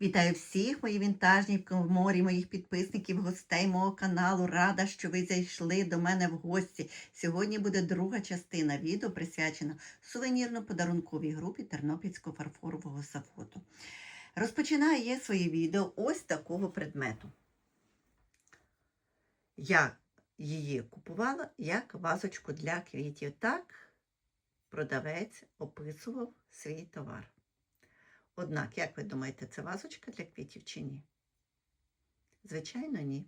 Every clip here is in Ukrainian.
Вітаю всіх, мої вінтажні в морі, моїх підписників, гостей мого каналу. Рада, що ви зайшли до мене в гості. Сьогодні буде друга частина відео, присвячена сувенірно-подарунковій групі Тернопільського фарфорового заводу. Розпочинаю я своє відео ось такого предмету. Я її купувала як вазочку для квітів. Так продавець описував свій товар. Однак, як ви думаєте, це вазочка для квітів чи ні? Звичайно, ні.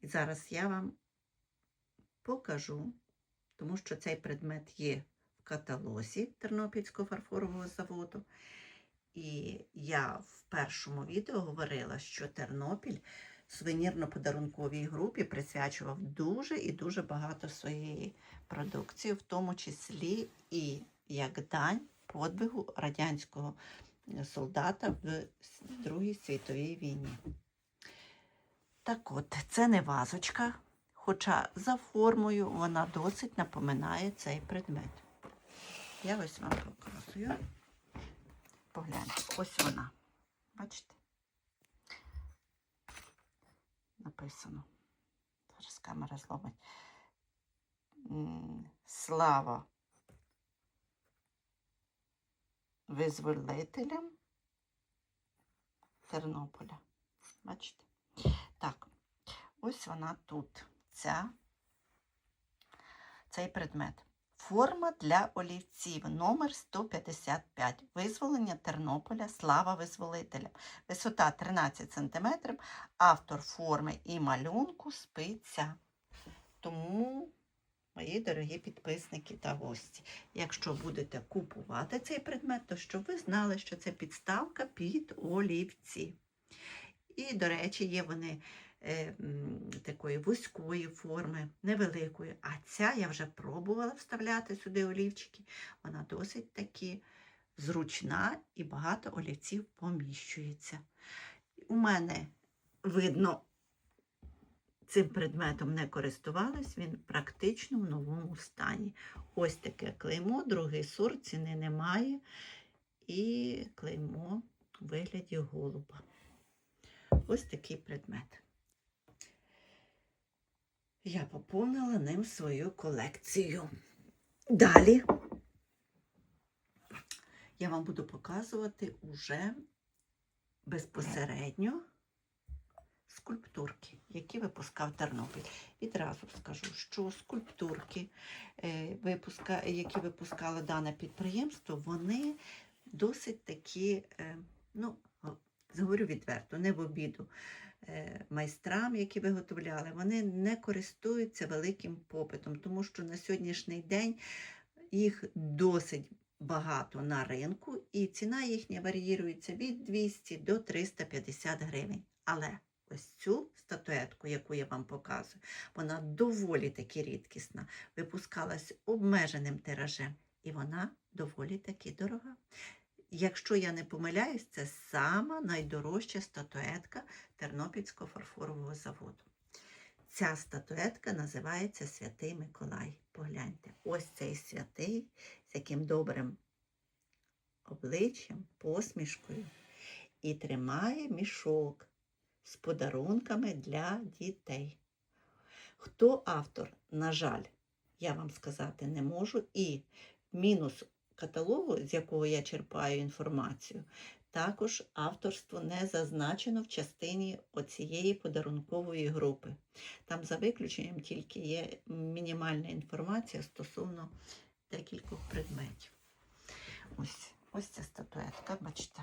І зараз я вам покажу, тому що цей предмет є в каталозі Тернопільського фарфорового заводу. І я в першому відео говорила, що Тернопіль сувенірно-подарунковій групі присвячував дуже і дуже багато своєї продукції, в тому числі і як дань подвигу радянського солдата в Другій світовій війні. Так от, це не вазочка, хоча за формою вона досить напоминає цей предмет. Я ось вам показую. Погляньте, ось вона. Бачите? Написано. Зараз камера зломить. Слава визволителям Тернополя. Бачите? Так, ось вона тут, ця, цей предмет. Форма для олівців номер 155. Визволення Тернополя. Слава визволителям. Висота 13 см. Автор форми і малюнку спиця. Тому Мої дорогі підписники та гості. Якщо будете купувати цей предмет, то щоб ви знали, що це підставка під олівці. І, до речі, є вони е, такої вузької форми, невеликої. А ця я вже пробувала вставляти сюди олівчики. Вона досить таки зручна і багато олівців поміщується. У мене видно цим предметом не користувалась, він практично в новому стані. Ось таке клеймо, другий сорт, ціни немає. І клеймо у вигляді голуба. Ось такий предмет. Я поповнила ним свою колекцію. Далі я вам буду показувати уже безпосередньо скульптурки, які випускав Тернопіль. Відразу скажу, що скульптурки, е, які випускало дане підприємство, вони досить такі, е, ну, говорю відверто, не в обіду. Е, майстрам, які виготовляли, вони не користуються великим попитом, тому що на сьогоднішній день їх досить багато на ринку, і ціна їхня варіюється від 200 до 350 гривень. Але Ось цю статуетку, яку я вам показую, вона доволі таки рідкісна, випускалась обмеженим тиражем, і вона доволі таки дорога. Якщо я не помиляюсь, це сама найдорожча статуетка Тернопільського фарфорового заводу. Ця статуетка називається Святий Миколай. Погляньте, ось цей святий з яким добрим обличчям, посмішкою і тримає мішок з подарунками для дітей. Хто автор, на жаль, я вам сказати не можу. І мінус каталогу, з якого я черпаю інформацію, також авторство не зазначено в частині оцієї подарункової групи. Там, за виключенням, тільки є мінімальна інформація стосовно декількох предметів. Ось ось ця статуетка, бачите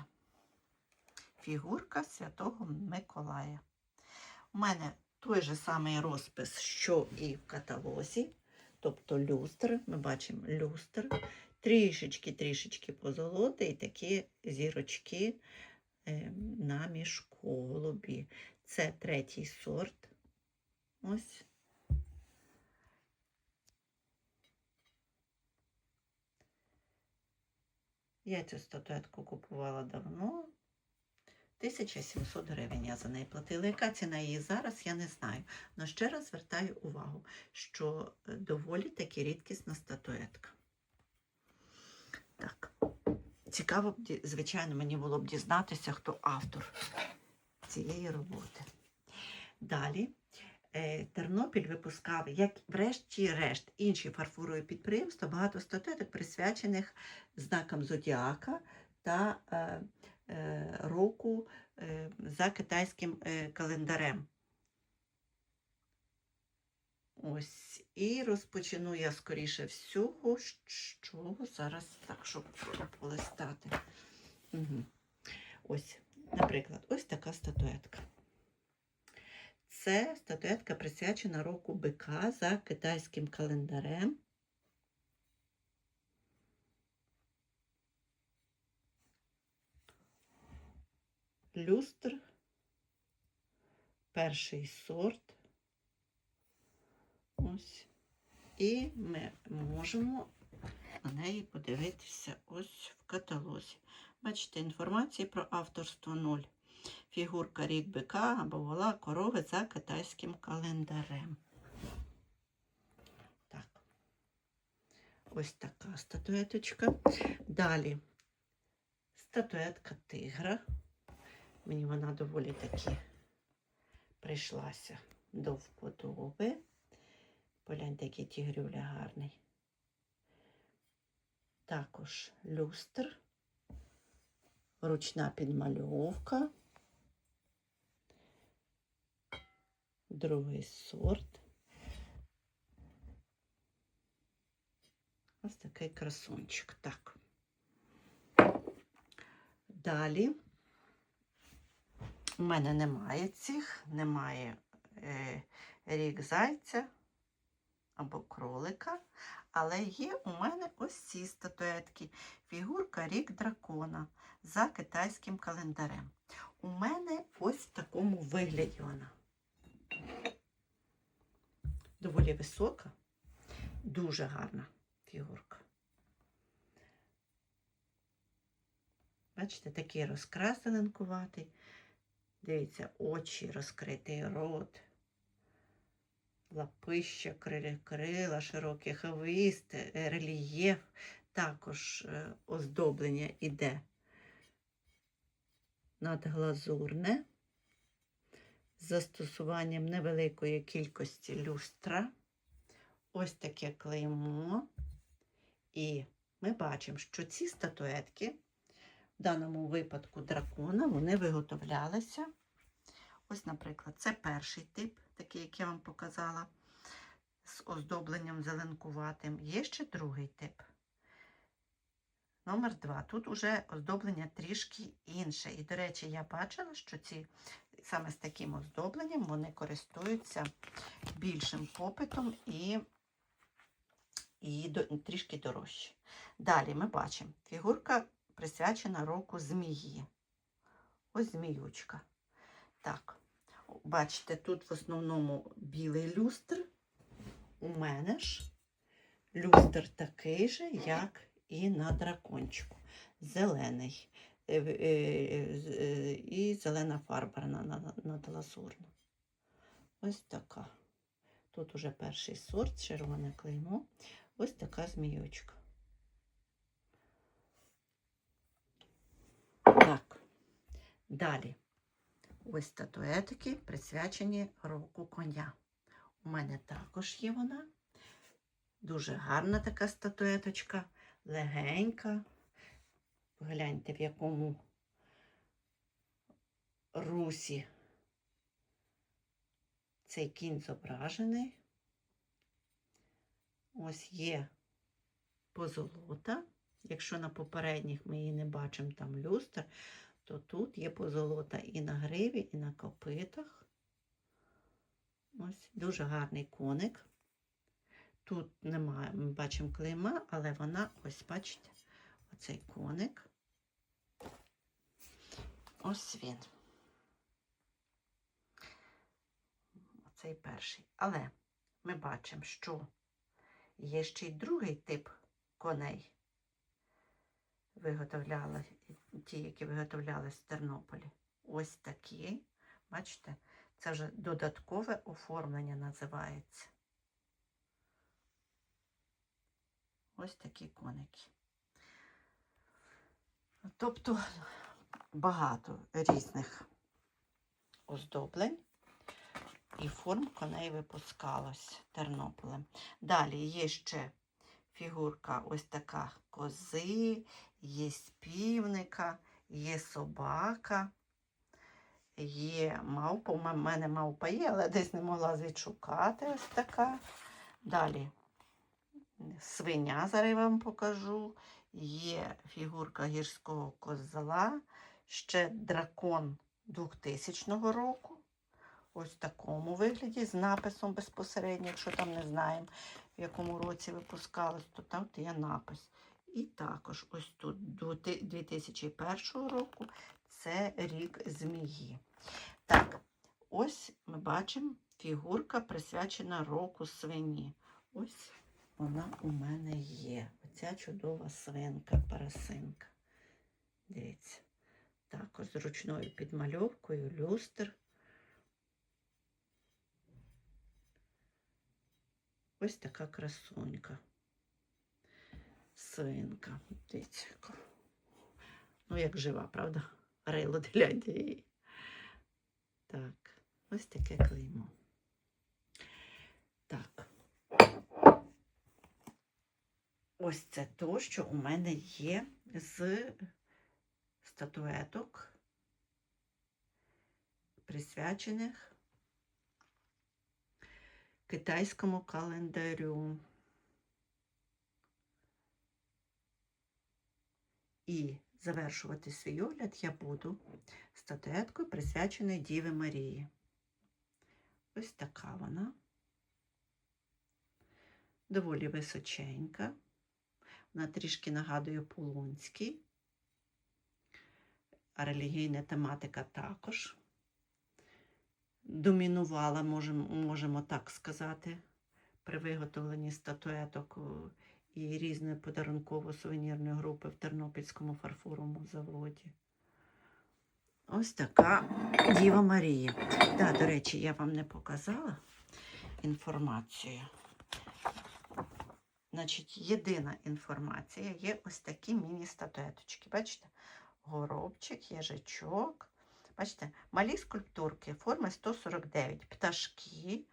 фігурка Святого Миколая. У мене той же самий розпис, що і в каталозі, тобто люстр. Ми бачимо люстр, трішечки-трішечки позолоти і такі зірочки е, на мішку голубі. Це третій сорт. Ось. Я цю статуетку купувала давно. 1700 гривень я за неї платила. Яка ціна її зараз, я не знаю. Але ще раз звертаю увагу, що е, доволі таки рідкісна статуетка. Так, цікаво, б звичайно, мені було б дізнатися, хто автор цієї роботи. Далі. е, Тернопіль випускав, як врешті-решт, інші фарфорові підприємства, багато статуеток, присвячених знакам зодіака та е, року е, за китайським е, календарем. Ось, і розпочну я скоріше всього, що зараз так, щоб полистати. Угу. Ось, наприклад, ось така статуетка. Це статуетка присвячена року бика за китайським календарем. Люстр, перший сорт. Ось. І ми можемо на неї подивитися ось в каталозі. Бачите, інформації про авторство 0. Фігурка рік бика або вола корови за китайським календарем. Так. Ось така статуеточка. Далі статуетка тигра. Мені вона доволі таки прийшлася до вподоби. Погляньте, який тігрюля гарний. Також люстр, ручна підмальовка, другий сорт. Ось такий красунчик. Так. Далі у мене немає цих, немає е, рік зайця або кролика. Але є у мене ось ці статуетки. Фігурка рік дракона за китайським календарем. У мене ось в такому вигляді вона. Доволі висока, дуже гарна фігурка. Бачите, такий розкрас зеленкуватий. Дивіться, очі, розкритий рот лапища, крила, широкі, хвист, е, рельєф, також е, оздоблення іде надглазурне, з застосуванням невеликої кількості люстра. Ось таке клеймо. І ми бачимо, що ці статуетки, даному випадку дракона, вони виготовлялися. Ось, наприклад, це перший тип, такий, як я вам показала, з оздобленням зеленкуватим. Є ще другий тип. Номер два. Тут уже оздоблення трішки інше. І, до речі, я бачила, що ці саме з таким оздобленням вони користуються більшим попитом і, і до, трішки дорожче. Далі ми бачимо, фігурка присвячена року змії. Ось зміючка. Так, бачите, тут в основному білий люстр. У мене ж люстр такий же, як і на дракончику. Зелений. Е, е, е, І зелена фарба надлазурна. Ось така. Тут уже перший сорт, червоне клеймо. Ось така зміючка. Так, далі. Ось статуетки присвячені року коня. У мене також є вона. Дуже гарна така статуеточка, легенька. Погляньте, в якому русі цей кінь зображений. Ось є позолота. Якщо на попередніх ми її не бачимо там люстр, то тут є позолота і на гриві, і на копитах. Ось дуже гарний коник. Тут немає, ми бачимо клейма, але вона, ось, бачите, оцей коник. Ось він. Оцей перший. Але ми бачимо, що є ще й другий тип коней. Виготовляли, ті, які виготовлялись в Тернополі. Ось такі. Бачите, це вже додаткове оформлення називається. Ось такі коники. Тобто багато різних оздоблень і форм коней випускалось Тернополем. Далі є ще фігурка ось така кози, є півника, є собака, є мавпа. У мене мавпа є, але десь не могла відшукати ось така. Далі свиня, зараз я вам покажу. Є фігурка гірського козла, ще дракон 2000 року. Ось в такому вигляді, з написом безпосередньо, якщо там не знаємо, в якому році випускалось, то там є напис. І також ось тут 2001 року це рік змії. Так, ось ми бачимо фігурка присвячена року свині. Ось вона у мене є. Оця чудова свинка, парасинка. Дивіться. Також з ручною підмальовкою, люстр. Ось така красунька. Свинка. Дивіться. Ну, як жива, правда? Рило гляньте її. Так, ось таке клеймо. Так. Ось це то, що у мене є з статуеток, присвячених китайському календарю. І завершувати свій огляд я буду статуеткою, присвяченою Діви Марії. Ось така вона. Доволі височенька. Вона трішки нагадує Полонський. А релігійна тематика також домінувала, можемо, можемо так сказати, при виготовленні статуеток і різної подарунково-сувенірної групи в Тернопільському фарфоровому заводі. Ось така Діва Марія. Да, до речі, я вам не показала інформацію. Значить, єдина інформація є ось такі міні-статуеточки. Бачите? Горобчик, їжачок. Бачите, малі скульптурки форми 149, пташки,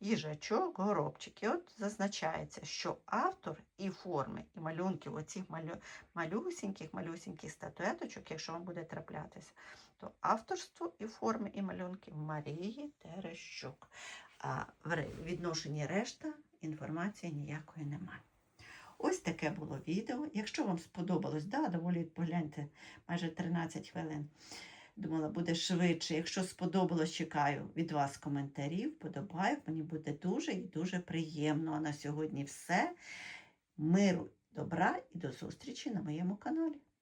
їжачок, горобчик. І от зазначається, що автор і форми, і малюнків оцих малю... малюсіньких, малюсіньких статуеточок, якщо вам буде траплятися, то авторство і форми, і малюнки Марії Терещук. А в відношенні решта інформації ніякої немає. Ось таке було відео. Якщо вам сподобалось, да, доволі погляньте майже 13 хвилин. Думала, буде швидше. Якщо сподобалось, чекаю від вас коментарів, подобайок. Мені буде дуже і дуже приємно. А на сьогодні все. Миру, добра і до зустрічі на моєму каналі.